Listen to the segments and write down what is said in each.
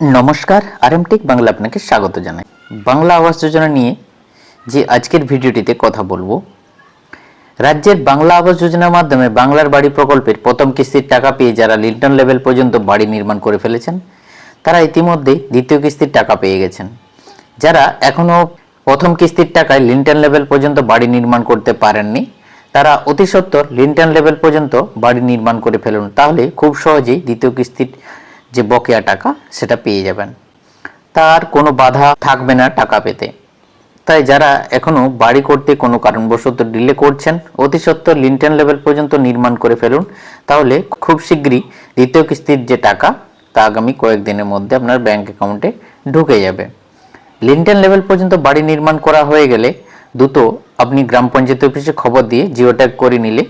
নমস্কার, আরএমটেক বাংলা আপনাকে স্বাগত জানাই। বাংলা আবাস যোজনা নিয়ে যে আজকের ভিডিওটিতে কথা বলব, রাজ্যের বাংলা আবাস যোজনার মাধ্যমে বাংলার বাড়ি প্রকল্পের প্রথম কিস্তির টাকা পেয়ে যারা লিন্টন লেভেল পর্যন্ত বাড়ি নির্মাণ করে ফেলেছেন, তারা ইতিমধ্যেই দ্বিতীয় কিস্তির টাকা পেয়ে গেছেন। যারা এখনও প্রথম কিস্তির টাকায় লিন্টন লেভেল পর্যন্ত বাড়ি নির্মাণ করতে পারেননি, তারা অতি সত্বর লিন্টন লেভেল পর্যন্ত বাড়ি নির্মাণ করে ফেলুন। তাহলে খুব সহজেই দ্বিতীয় কিস্তির যে বকেয়া টাকা, সেটা পেয়ে যাবেন। তার কোনো বাধা থাকবে না টাকা পেতে। তাই যারা এখনও বাড়ি করতে কোনো কারণবশত ডিলে করছেন, অতি সত্বর লিন্টন লেভেল পর্যন্ত নির্মাণ করে ফেলুন। তাহলে খুব শীঘ্রই দ্বিতীয় কিস্তির যে টাকা, তা আগামী কয়েকদিনের মধ্যে আপনার ব্যাংক অ্যাকাউন্টে ঢুকে যাবে। লিন্টন লেভেল পর্যন্ত বাড়ি নির্মাণ করা হয়ে গেলে দ্রুত আপনি গ্রাম পঞ্চায়েত অফিসে খবর দিয়ে জিও ট্যাগ করে নিলে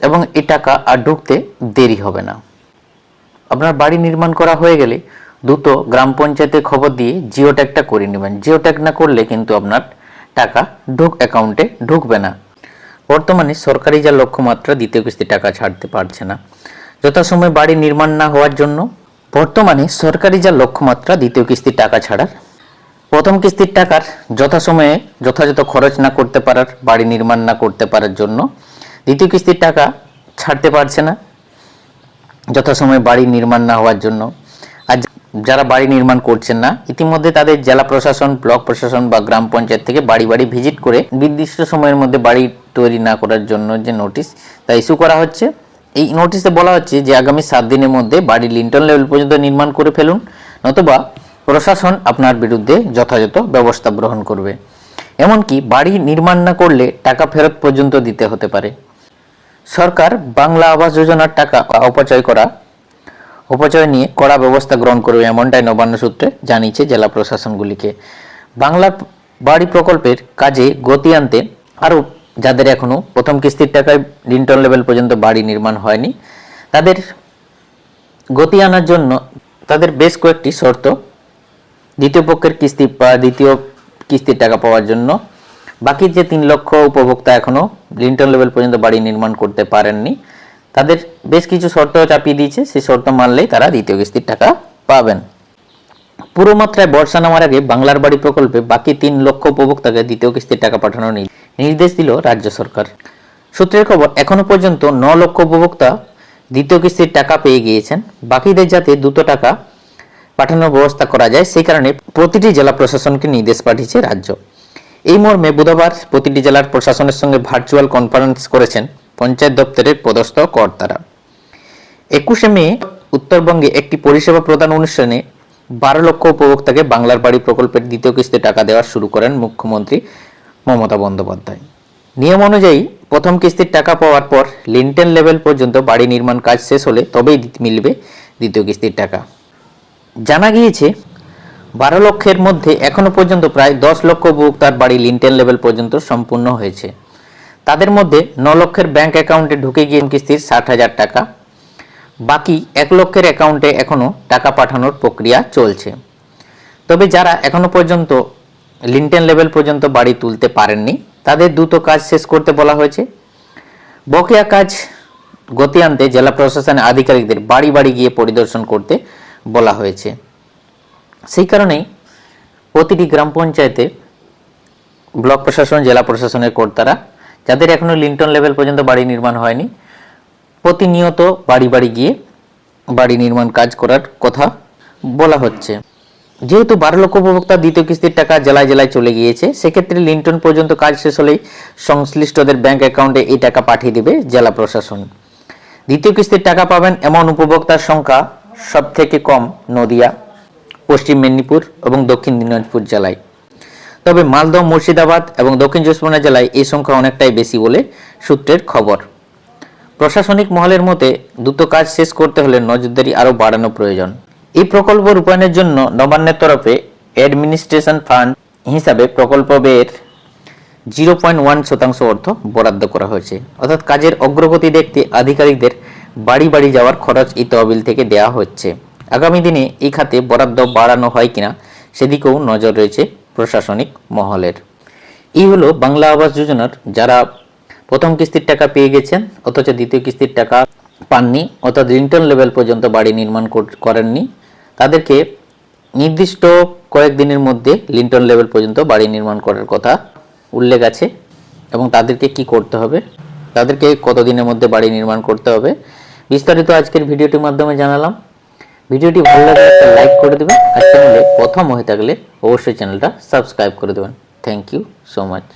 এবং এই টাকা আর ঢুকতে দেরি হবে না। আপনার বাড়ি নির্মাণ করা হয়ে গেলে দ্রুত গ্রাম পঞ্চায়েতে খবর দিয়ে জিও ট্যাগটা করে নেবেন। জিও ট্যাগ না করলে কিন্তু আপনার টাকা ঢুক অ্যাকাউন্টে ঢুকবে না। বর্তমানে সরকারি যা লক্ষ্যমাত্রা দ্বিতীয় কিস্তি টাকা ছাড়তে পারছে না। যথাসময়ে বাড়ি নির্মাণ না হওয়ার জন্য বর্তমানে সরকারি যা লক্ষ্যমাত্রা দ্বিতীয় কিস্তির টাকা ছাড়ার, প্রথম কিস্তির টাকার যথাসময়ে যথাযথ খরচ না করতে পারার, বাড়ি নির্মাণ না করতে পারার জন্য দ্বিতীয় কিস্তির টাকা ছাড়তে পারছে না। যথাসময়ে বাড়ি নির্মাণ না হওয়ার জন্য। আর যারা বাড়ি নির্মাণ করছেন না, ইতিমধ্যে তাদের জেলা প্রশাসন, ব্লক প্রশাসন বা গ্রাম পঞ্চায়েত থেকে বাড়ি বাড়ি ভিজিট করে নির্দিষ্ট সময়ের মধ্যে বাড়ি তৈরি না করার জন্য যে নোটিশ, তা ইস্যু করা হচ্ছে। এই নোটিশে বলা হচ্ছে যে আগামী সাত দিনের মধ্যে বাড়ি লিন্টন লেভেল পর্যন্ত নির্মাণ করে ফেলুন, নতুবা প্রশাসন আপনার বিরুদ্ধে যথাযথ ব্যবস্থা গ্রহণ করবে। এমনকি বাড়ি নির্মাণ না করলে টাকা ফেরত পর্যন্ত দিতে হতে পারে। সরকার বাংলা আবাস যোজনার টাকা অপচয় করা, অপচয় নিয়ে কড়া ব্যবস্থা গ্রহণ করবে এমনটাই নবান্ন সূত্রে জানিয়েছে জেলা প্রশাসনগুলিকে। বাংলা বাড়ি প্রকল্পের কাজে গতি আনতে আরও যাদের এখনও প্রথম কিস্তির টাকায় লিন্টন লেভেল পর্যন্ত বাড়ি নির্মাণ হয়নি, তাদের গতি আনার জন্য তাদের বেশ কয়েকটি শর্ত। দ্বিতীয় পক্ষের কিস্তি বা দ্বিতীয় কিস্তির টাকা পাওয়ার জন্য বাকি যে তিন লক্ষ উপভোক্তা এখনও লিন্টন লেভেল পর্যন্ত বাড়ি নির্মাণ করতে পারেননি, তাদের বেশ কিছু শর্ত চাপিয়ে দিয়েছে, সেই শর্ত মানলেই তারা দ্বিতীয় কিস্তির টাকা পাবেন। পুরো মাত্রায় বর্ষা নামার আগে বাংলার বাড়ি প্রকল্পে বাকি তিন লক্ষ উপভোক্তাকে দ্বিতীয় কিস্তির টাকা পাঠানোর নির্দেশ দিল রাজ্য সরকার। সূত্রের খবর, এখনও পর্যন্ত ন লক্ষ উপভোক্তা দ্বিতীয় কিস্তির টাকা পেয়ে গিয়েছেন। বাকিদের যাতে দ্রুত টাকা পাঠানোর ব্যবস্থা করা যায়, সেই কারণে প্রতিটি জেলা প্রশাসনকে নির্দেশ পাঠিয়েছে রাজ্য। এই মর্মে বুধবার প্রতিটি জেলার প্রশাসনের সঙ্গে ভার্চুয়াল কনফারেন্স করেছেন পঞ্চায়েত দপ্তরের পদস্থ কর্তারা। একুশে মে, উত্তরবঙ্গে একটি পরিষেবা প্রদান অনুষ্ঠানে বারো লক্ষ উপভোক্তাকে বাংলার বাড়ি প্রকল্পের দ্বিতীয় কিস্তি টাকা দেওয়া শুরু করেন মুখ্যমন্ত্রী মমতা বন্দ্যোপাধ্যায়। নিয়ম অনুযায়ী প্রথম কিস্তির টাকা পাওয়ার পর লিন্টেন লেভেল পর্যন্ত বাড়ি নির্মাণ কাজ শেষ হলে তবেই মিলবে দ্বিতীয় কিস্তির টাকা। জানা গিয়েছে বারো লক্ষের মধ্যে এখনও পর্যন্ত প্রায় দশ লক্ষ উপভোক্তার বাড়ি লিন্টেন লেভেল পর্যন্ত সম্পূর্ণ হয়েছে। তাদের মধ্যে ন লক্ষের ব্যাংক অ্যাকাউন্টে ঢুকে গিয়ে কিস্তির ষাট হাজার টাকা। বাকি এক লক্ষের অ্যাকাউন্টে এখনও টাকা পাঠানোর প্রক্রিয়া চলছে। তবে যারা এখনও পর্যন্ত লিন্টেন লেভেল পর্যন্ত বাড়ি তুলতে পারেননি, তাদের দ্রুত কাজ শেষ করতে বলা হয়েছে। বকেয়া কাজ গতি আনতে জেলা প্রশাসনের আধিকারিকদের বাড়ি বাড়ি গিয়ে পরিদর্শন করতে বলা হয়েছে। সেই কারণেই প্রতিটি গ্রাম পঞ্চায়েতে ব্লক প্রশাসন, জেলা প্রশাসনের কর্তারা, যাদের এখনও লিন্টন লেভেল পর্যন্ত বাড়ি নির্মাণ হয়নি, প্রতিনিয়ত বাড়ি বাড়ি গিয়ে বাড়ি নির্মাণ কাজ করার কথা বলা হচ্ছে। যেহেতু বারো লক্ষ উপভোক্তা দ্বিতীয় কিস্তির টাকা জেলায় জেলায় চলে গিয়েছে, সেক্ষেত্রে লিন্টন পর্যন্ত কাজ শেষ হলেই সংশ্লিষ্টদের ব্যাংক অ্যাকাউন্টে এই টাকা পাঠিয়ে দেবে জেলা প্রশাসন। দ্বিতীয় কিস্তির টাকা পাবেন এমন উপভোক্তার সংখ্যা সব থেকে কম নদিয়া পশ্চিম মেদিনীপুর এবং দক্ষিণ দিনাজপুর জেলায়। তবে মালদহ, মুর্শিদাবাদ এবং দক্ষিণ চব্বিশ জেলায় এই সংখ্যা অনেকটাই বেশি বলে সূত্রের খবর। প্রশাসনিক মহলের মতে, দ্রুত কাজ শেষ করতে হলে নজরদারি আরও বাড়ানো প্রয়োজন। এই প্রকল্প রূপায়ণের জন্য নবান্নের তরফে অ্যাডমিনিস্ট্রেশন ফান্ড হিসাবে প্রকল্প ব্যয়ের জিরো পয়েন্ট ওয়ান শতাংশ অর্থ বরাদ্দ করা হয়েছে। অর্থাৎ কাজের অগ্রগতি দেখতে আধিকারিকদের বাড়ি বাড়ি যাওয়ার খরচ এই তহবিল থেকে দেওয়া হচ্ছে। আগামী দিনে এই খাতে বরাদ্দ বাড়ানো হয় কিনা সেদিকেও নজর রয়েছে প্রশাসনিক মহলের। এই হলো বাংলা আবাস যোজনার যারা প্রথম কিস্তির টাকা পেয়ে গেছেন, অথচ দ্বিতীয় কিস্তির টাকা পাননি, অর্থাৎ লিন্টন লেভেল পর্যন্ত বাড়ি নির্মাণ করেননি, তাদেরকে নির্দিষ্ট কয়েকদিনের মধ্যে লিন্টন লেভেল পর্যন্ত বাড়ি নির্মাণ করার কথা উল্লেখ আছে এবং তাদেরকে কি করতে হবে? তাদেরকে কতদিনের মধ্যে বাড়ি নির্মাণ করতে হবে? বিস্তারিত আজকের ভিডিওটির মাধ্যমে জানালাম। ভিডিওটি ভালো লাগলে একটা লাইক করে দেবেন, আর চ্যানেলে প্রথম হয়ে থাকলে অবশ্যই চ্যানেলটা সাবস্ক্রাইব করে দেবেন। Thank you so much